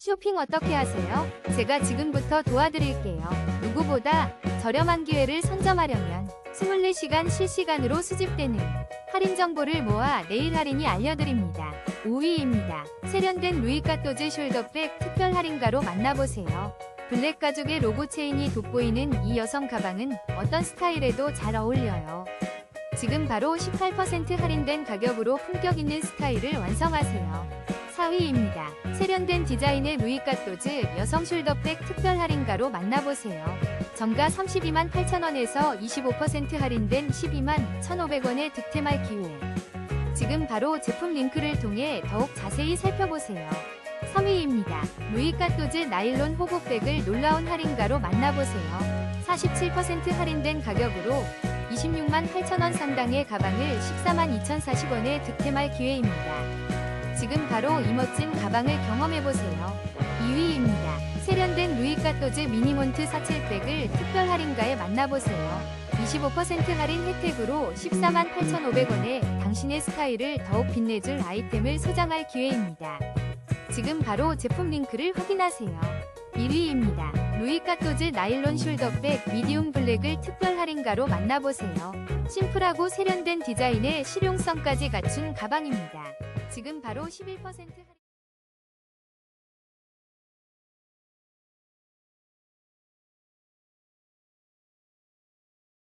쇼핑 어떻게 하세요? 제가 지금부터 도와드릴게요. 누구보다 저렴한 기회를 선점하려면 24시간 실시간으로 수집되는 할인 정보를 모아 내일 할인이 알려드립니다. 5위입니다. 세련된 루이카토즈 숄더백 특별 할인가로 만나보세요. 블랙 가죽의 로고 체인이 돋보이는 이 여성 가방은 어떤 스타일에도 잘 어울려요. 지금 바로 18% 할인된 가격으로 품격 있는 스타일을 완성하세요. 4위입니다. 세련된 디자인의 루이카토즈 여성 숄더백 특별 할인가로 만나보세요. 정가 32만 8천원에서 25% 할인된 12만 1,500원의 득템할 기회. 지금 바로 제품 링크를 통해 더욱 자세히 살펴보세요. 3위입니다. 루이카토즈 나일론 호복백을 놀라운 할인가로 만나보세요. 47% 할인된 가격으로 26만 8천원 상당의 가방을 14만 2,040원에 득템할 기회입니다. 지금 바로 이 멋진 가방을 경험해보세요. 2위입니다. 세련된 루이카토즈 미니몬트 사칠백을 특별 할인가에 만나보세요. 25% 할인 혜택으로 14만 8,500원에 당신의 스타일을 더욱 빛내줄 아이템을 소장할 기회입니다. 지금 바로 제품 링크를 확인하세요. 1위입니다. 루이카토즈 나일론 숄더백 미디움 블랙을 특별 할인가로 만나보세요. 심플하고 세련된 디자인에 실용성까지 갖춘 가방입니다. 지금 바로 11% 할인